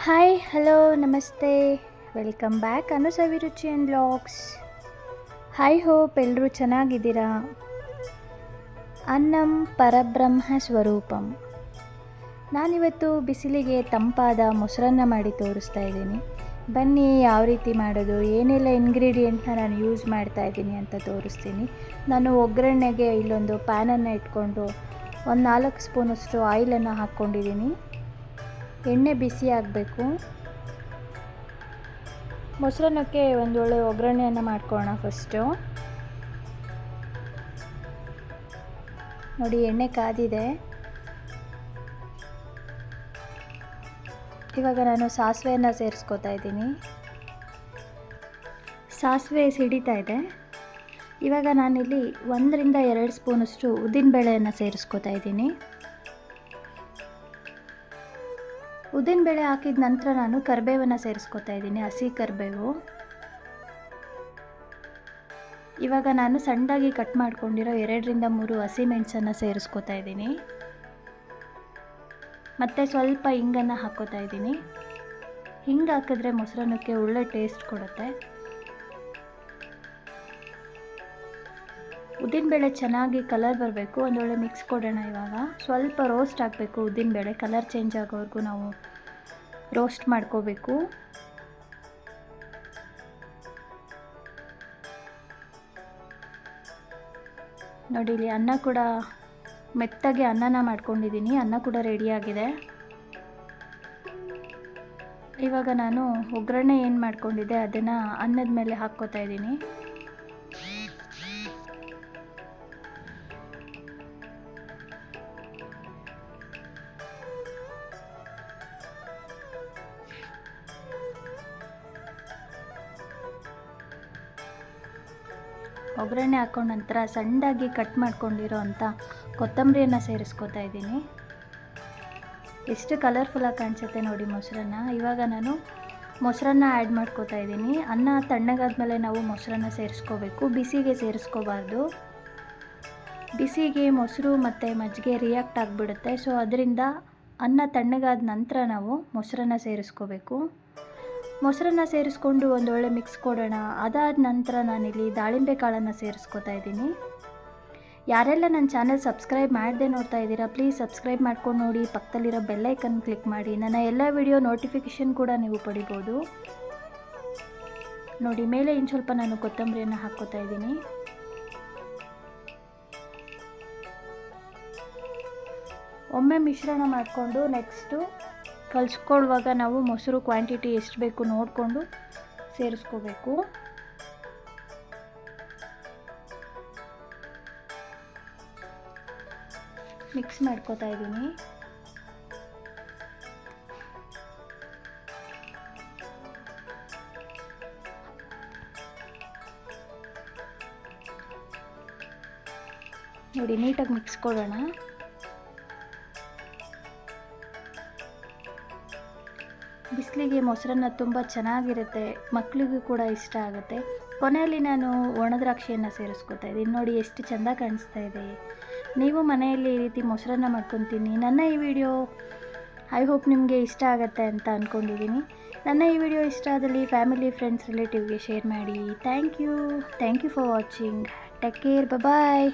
Hi hello ನಮಸ್ತೆ welcome back Anu Saviruchi and blogs hi hope ಎಲ್ಲರೂ ಚೆನ್ನಾಗಿದ್ದೀರಾ ಅನ್ನಂ ಪರಬ್ರಹ್ಮ ಸ್ವರೂಪಂ ನಾನಿವತ್ತು ಬಿಸಿಲಿಗೆ ತಂಪಾದ ಮೊಸರನ್ನ ಮಾಡಿ ತೋರಿಸ್ತಾ ಇದ್ದೀನಿ ಬನ್ನಿ ಯಾವ ರೀತಿ ಮಾಡೋದು ಏನೆಲ್ಲ ಇಂಗ್ರೀಡಿಯೆಂಟ್ನ ನಾನು ಯೂಸ್ ಮಾಡ್ತಾ ಇದ್ದೀನಿ ಅಂತ ತೋರಿಸ್ತೀನಿ ನಾನು ಒಗ್ಗರಣೆಗೆ ಇಲ್ಲೊಂದು ಪ್ಯಾನನ್ನು ಇಟ್ಕೊಂಡು ಒಂದು ನಾಲ್ಕು ಸ್ಪೂನಷ್ಟು ಆಯಿಲನ್ನು ಹಾಕ್ಕೊಂಡಿದ್ದೀನಿ ಎಣ್ಣೆ ಬಿಸಿ ಆಗಬೇಕು. ಮೊಸರನ್ನಕ್ಕೆ ಒಂದು ಒಳ್ಳೆ ಒಗ್ಗರಣೆಯನ್ನು ಮಾಡ್ಕೊಳ್ಳೋಣ ಫಸ್ಟು ನೋಡಿ, ಎಣ್ಣೆ ಕಾದಿದೆ. ಇವಾಗ ನಾನು ಸಾಸಿವೆಯನ್ನು ಸೇರಿಸ್ಕೊತಾ ಇದ್ದೀನಿ. ಸಾಸಿವೆ ಸಿಡಿತಾ ಇದೆ. ಇವಾಗ ನಾನಿಲ್ಲಿ ಒಂದರಿಂದ ಎರಡು ಸ್ಪೂನಷ್ಟು ಉದ್ದಿನಬೇಳೆಯನ್ನು ಸೇರಿಸ್ಕೋತಾ ಇದ್ದೀನಿ. ಉದ್ದಿನಬೇಳೆ ಹಾಕಿದ ನಂತರ ನಾನು ಕರಿಬೇವನ್ನು ಸೇರಿಸ್ಕೊತಾ ಇದ್ದೀನಿ, ಹಸಿ ಕರಿಬೇವು. ಇವಾಗ ನಾನು ಸಣ್ಣದಾಗಿ ಕಟ್ ಮಾಡ್ಕೊಂಡಿರೋ ಎರಡರಿಂದ ಮೂರು ಹಸಿಮೆಣಸನ್ನು ಸೇರಿಸ್ಕೊತಾ ಇದ್ದೀನಿ. ಮತ್ತು ಸ್ವಲ್ಪ ಹಿಂಗನ್ನು ಹಾಕ್ಕೋತಾ ಇದ್ದೀನಿ. ಹಿಂಗೆ ಹಾಕಿದ್ರೆ ಮೊಸರನ್ನಕ್ಕೆ ಒಳ್ಳೆ ಟೇಸ್ಟ್ ಕೊಡುತ್ತೆ. ಉದ್ದಿನಬೇಳೆ ಚೆನ್ನಾಗಿ ಕಲರ್ ಬರಬೇಕು, ಒಂದೊಳ್ಳೆ ಮಿಕ್ಸ್ ಕೊಡೋಣ ಇವಾಗ. ಸ್ವಲ್ಪ ರೋಸ್ಟ್ ಆಗಬೇಕು ಉದ್ದಿನಬೇಳೆ ಕಲರ್ ಚೇಂಜ್ ಆಗೋವರೆಗೂ ನಾವು ರೋಸ್ಟ್ ಮಾಡ್ಕೋಬೇಕು. ನೋಡಿ, ಇಲ್ಲಿ ಅನ್ನ ಕೂಡ ಮೆತ್ತಗೆ ಅನ್ನನ ಮಾಡ್ಕೊಂಡಿದ್ದೀನಿ, ಅನ್ನ ಕೂಡ ರೆಡಿಯಾಗಿದೆ ಇವಾಗ ನಾನು ಒಗ್ಗರಣೆ ಏನು ಮಾಡ್ಕೊಂಡಿದ್ದೆ, ಅದನ್ನು ಅನ್ನದ ಮೇಲೆ ಹಾಕ್ಕೋತಾ ಇದ್ದೀನಿ. ಒಗ್ಗರಣೆ ಹಾಕೊಂಡ ನಂತರ ಸಣ್ಣದಾಗಿ ಕಟ್ ಮಾಡ್ಕೊಂಡಿರೋ ಅಂಥ ಕೊತ್ತಂಬರಿಯನ್ನು ಸೇರಿಸ್ಕೊತಾ ಇದ್ದೀನಿ. ಎಷ್ಟು ಕಲರ್ಫುಲ್ಲಾಗಿ ಕಾಣಿಸುತ್ತೆ ನೋಡಿ ಮೊಸರನ್ನ. ಇವಾಗ ನಾನು ಮೊಸರನ್ನ ಆ್ಯಡ್ ಮಾಡ್ಕೋತಾ ಇದ್ದೀನಿ. ಅನ್ನ ತಣ್ಣಗಾದ್ಮೇಲೆ ನಾವು ಮೊಸರನ್ನ ಸೇರಿಸ್ಕೋಬೇಕು. ಬಿಸಿಗೆ ಸೇರಿಸ್ಕೋಬಾರ್ದು. ಬಿಸಿಗೆ ಮೊಸರು ಮತ್ತು ಮಜ್ಜಿಗೆ ರಿಯಾಕ್ಟ್ ಆಗಿಬಿಡುತ್ತೆ. ಸೊ ಅದರಿಂದ ಅನ್ನ ತಣ್ಣಗಾದ ನಂತರ ನಾವು ಮೊಸರನ್ನ ಸೇರಿಸ್ಕೋಬೇಕು. ಮೊಸರನ್ನ ಸೇರಿಸ್ಕೊಂಡು ಒಂದು ಒಳ್ಳೆ ಮಿಕ್ಸ್ ಕೊಡೋಣ. ಅದಾದ ನಂತರ ನಾನಿಲ್ಲಿ ದಾಳಿಂಬೆ ಕಾಳನ್ನು ಸೇರಿಸ್ಕೊತಾ ಇದ್ದೀನಿ. ಯಾರೆಲ್ಲ ನನ್ನ ಚಾನೆಲ್ ಸಬ್ಸ್ಕ್ರೈಬ್ ಮಾಡದೆ ನೋಡ್ತಾ ಇದ್ದೀರಾ ಪ್ಲೀಸ್ ಸಬ್ಸ್ಕ್ರೈಬ್ ಮಾಡ್ಕೊಂಡು ನೋಡಿ. ಪಕ್ಕದಲ್ಲಿರೋ ಬೆಲ್ಲೈಕನ್ ಕ್ಲಿಕ್ ಮಾಡಿ. ನನ್ನ ಎಲ್ಲ ವಿಡಿಯೋ ನೋಟಿಫಿಕೇಷನ್ ಕೂಡ ನೀವು ಪಡಿಬೋದು. ನೋಡಿ, ಮೇಲೆ ಇನ್ನು ಸ್ವಲ್ಪ ನಾನು ಕೊತ್ತಂಬರಿಯನ್ನು ಹಾಕ್ಕೋತಾ ಇದ್ದೀನಿ. ಒಮ್ಮೆ ಮಿಶ್ರಣ ಮಾಡಿಕೊಂಡು ನೆಕ್ಸ್ಟು ಕಲಿಸ್ಕೊಳ್ಳುವಾಗ ನಾವು ಮೊಸರು ಕ್ವಾಂಟಿಟಿ ಎಷ್ಟು ಬೇಕು ನೋಡಿಕೊಂಡು ಸೇರಿಸ್ಕೋಬೇಕು. ಮಿಕ್ಸ್ ಮಾಡ್ಕೋತಾ ಇದ್ದೀನಿ. ನೋಡಿ, ನೀಟಾಗಿ ಮಿಕ್ಸ್ ಕೊಡೋಣ. ಬಿಸಿಲಿಗೆ ಮೊಸರನ್ನ ತುಂಬ ಚೆನ್ನಾಗಿರುತ್ತೆ ಮಕ್ಕಳಿಗೂ ಕೂಡ ಇಷ್ಟ ಆಗುತ್ತೆ. ಕೊನೆಯಲ್ಲಿ ನಾನು ಒಣದ್ರಾಕ್ಷಿಯನ್ನು ಸೇರಿಸ್ಕೊತಾ ಇದ್ದೀನಿ. ನೋಡಿ ಎಷ್ಟು ಚೆಂದ ಕಾಣಿಸ್ತಾ ಇದೆ. ನೀವು ಮನೆಯಲ್ಲಿ ಈ ರೀತಿ ಮೊಸರನ್ನ ಮಾಡ್ಕೊತೀನಿ. ನನ್ನ ಈ ವಿಡಿಯೋ ಐ ಹೋಪ್ ನಿಮಗೆ ಇಷ್ಟ ಆಗುತ್ತೆ ಅಂತ ಅಂದ್ಕೊಂಡಿದ್ದೀನಿ ನನ್ನ ಈ ವಿಡಿಯೋ ಇಷ್ಟ ಆದಲ್ಲಿ ಫ್ಯಾಮಿಲಿ, ಫ್ರೆಂಡ್ಸ್, ರಿಲೇಟಿವ್ಗೆ ಶೇರ್ ಮಾಡಿ. Thank you. Thank you for watching. Take care. Bye